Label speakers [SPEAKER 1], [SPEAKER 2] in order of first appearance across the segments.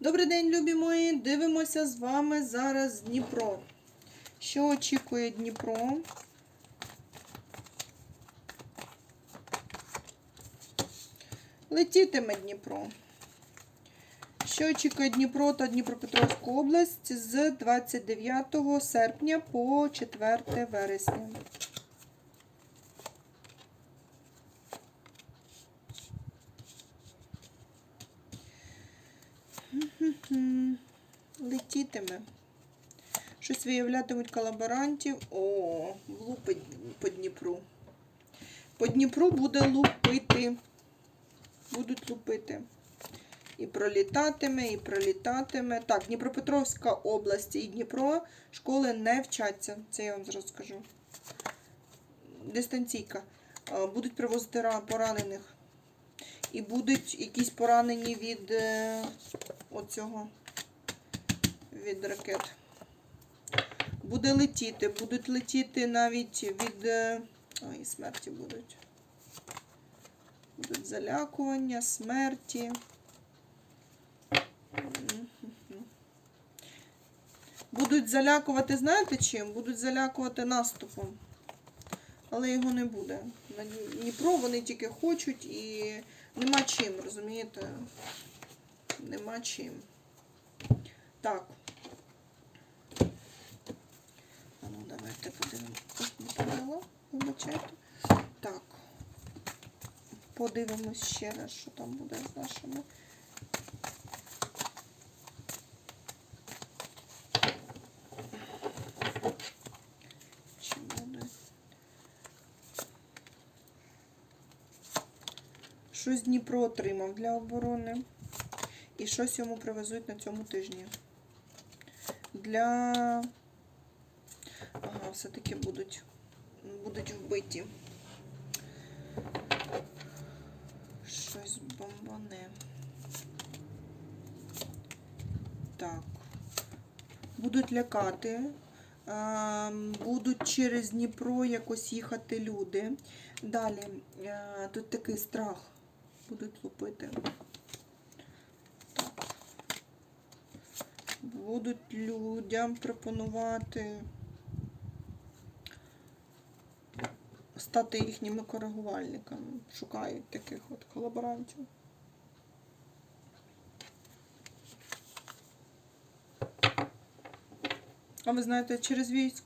[SPEAKER 1] Добрий день, любі мої! Дивимося з вами зараз Дніпро. Що очікує Дніпро? Летітиме Дніпро. Що очікує Дніпро та Дніпропетровську область з 29 серпня по 4 вересня? Летітиме. Щось виявлятимуть колаборантів. О, лупить по Дніпру. По Дніпру буде лупити. Будуть лупити. І пролітатиме, і пролітатиме. Так, Дніпропетровська область і Дніпро школи не вчаться. Це я вам зразу скажу. Дистанційка. Будуть привозити поранених. І будуть якісь поранені від е, оцього від ракет. Буде летіти, будуть летіти навіть від. е, Ой, смерті будуть. Будуть залякування, смерті. Будуть залякувати, знаєте чим? Будуть залякувати наступом. Але його не буде. На Дніпро вони тільки хочуть і нема чим, розумієте? Нема чим. Так. А ну, давайте подивимося. Ось не. Так. Подивимось ще раз, що там буде з нашими. Щось Дніпро отримав для оборони. І щось йому привезуть на цьому тижні. Для. Ага, все-таки будуть, будуть вбиті. Щось бомбане. Так. Будуть лякати. Будуть через Дніпро якось їхати люди. Далі, тут такий страх. Будуть лупити. Так. Будуть людям пропонувати стати їхніми коригувальниками. Шукають таких от колаборантів. А ви знаєте, через військ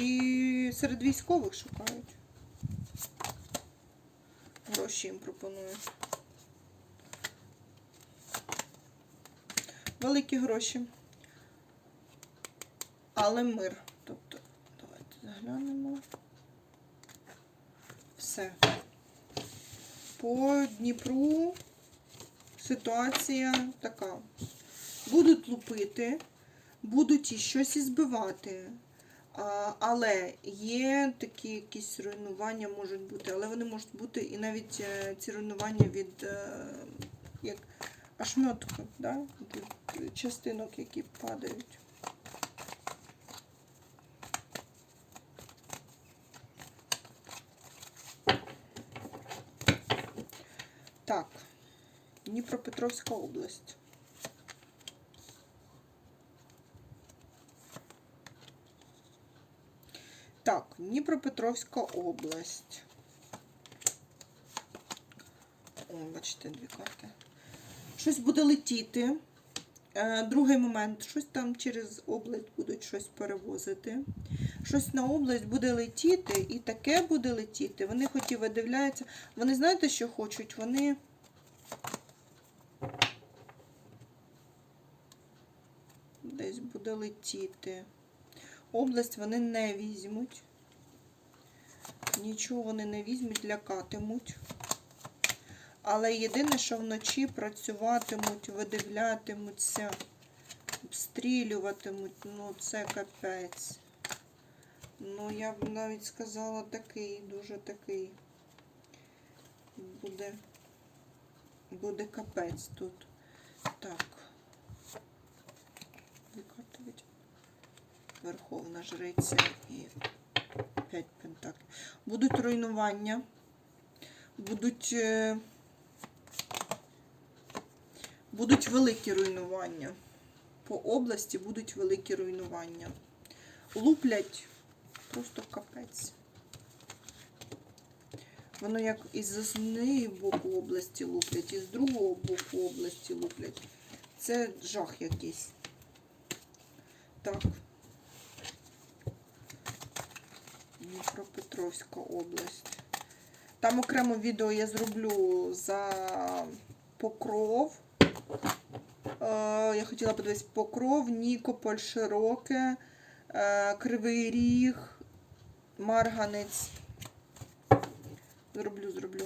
[SPEAKER 1] і серед військових шукають. Гроші їм пропонують. Великі гроші. Але мир. Тобто, давайте заглянемо. Все. По Дніпру ситуація така. Будуть лупити, будуть і щось і збивати. А, але є такі якісь руйнування можуть бути, але вони можуть бути і навіть е, ці руйнування від е, як ошметка, да? від частинок, які падають. Так, Дніпропетровська область. Так, Дніпропетровська область. О, бачите, дві карти. Щось буде летіти. Е, Другий момент, щось там через область будуть щось перевозити. Щось на область буде летіти, і таке буде летіти. Вони хоч і видивляються. Вони знаєте, що хочуть? Вони. Десь буде летіти. Область вони не візьмуть. Нічого вони не візьмуть, лякатимуть. Але єдине, що вночі працюватимуть, видивлятимуться, обстрілюватимуть, ну це капець. Ну, я б навіть сказала такий, дуже такий. Буде, буде капець тут. Так. Дві Верховна жриця і 5 пентаклів. Будуть руйнування, будуть. е, Будуть великі руйнування. По області будуть великі руйнування. Луплять просто капець. Воно як із однієї боку області луплять, і з другого боку області луплять. Це жах якийсь. Так. Дніпропетровська область. Там окремо відео я зроблю за покров. Е, я хотіла подивитися покров, Нікополь, Широке, е, Кривий Ріг, Марганець. Зроблю, зроблю.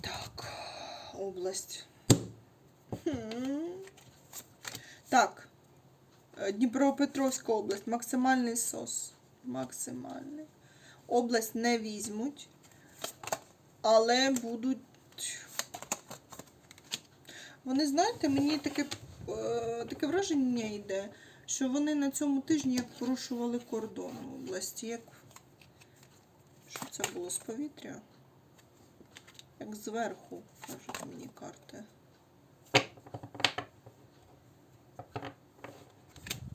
[SPEAKER 1] Так, область. Так. Е, Дніпропетровська область. Максимальний сос. Максимальний. Область не візьмуть, але будуть. Вони, знаєте, мені таке, е, таке враження йде, що вони на цьому тижні як порушували кордон області. Як... Що це було з повітря? Як зверху, кажуть мені карти.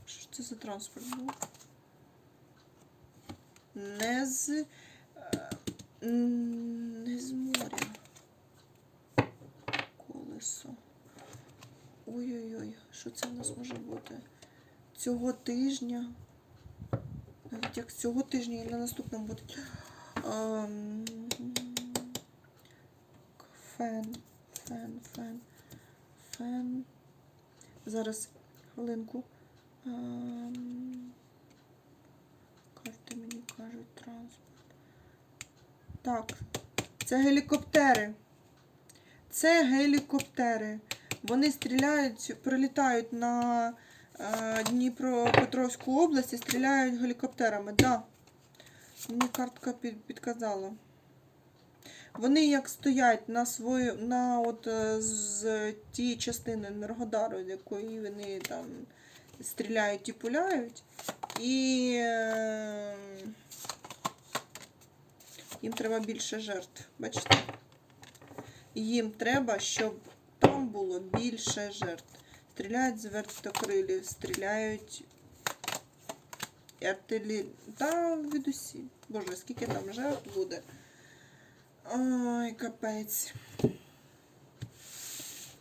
[SPEAKER 1] Що це за транспорт був? Не з. е, Не з моря. Колесо. Ой-ой-ой, що це в нас може бути? Цього тижня. Навіть як цього тижня і на наступному буде. Ем, Фен, фен, фен, фен. Зараз хвилинку. Кажуть транспорт. Так, це гелікоптери. Це гелікоптери. Вони стріляють, прилітають на е, Дніпропетровську область і стріляють гелікоптерами. Да. Мені картка під, підказала. Вони як стоять на свою, на от е, з тієї частини Енергодару, з якої вони там стріляють і пуляють, і е, їм треба більше жертв. Бачите? Їм треба, щоб там було більше жертв. Стріляють з вертокрилів, стріляють артилі... Та від усі. Боже, скільки там жертв буде. Ой, капець.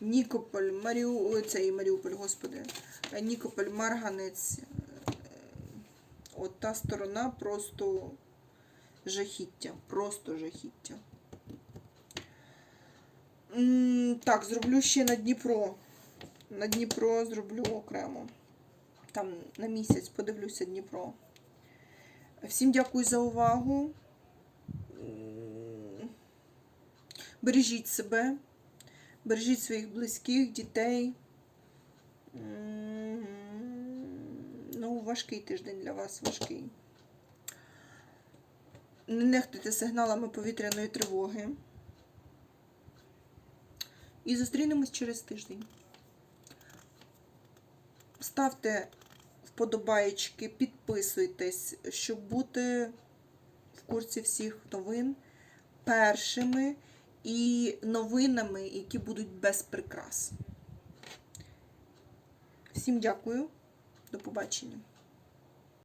[SPEAKER 1] Нікополь, Маріу... Ой, цей Маріуполь, господи. Нікополь, Марганець. От та сторона просто жахіття. Просто жахіття. Так, зроблю ще на Дніпро. На Дніпро зроблю окремо. Там на місяць подивлюся Дніпро. Всім дякую за увагу. Бережіть себе, бережіть своїх близьких, дітей. Ну, важкий тиждень для вас, важкий. Не нехтуйте сигналами повітряної тривоги. І зустрінемось через тиждень. Ставте вподобаєчки, підписуйтесь, щоб бути в курсі всіх новин першими і новинами, які будуть без прикрас. Всім дякую. До побачення.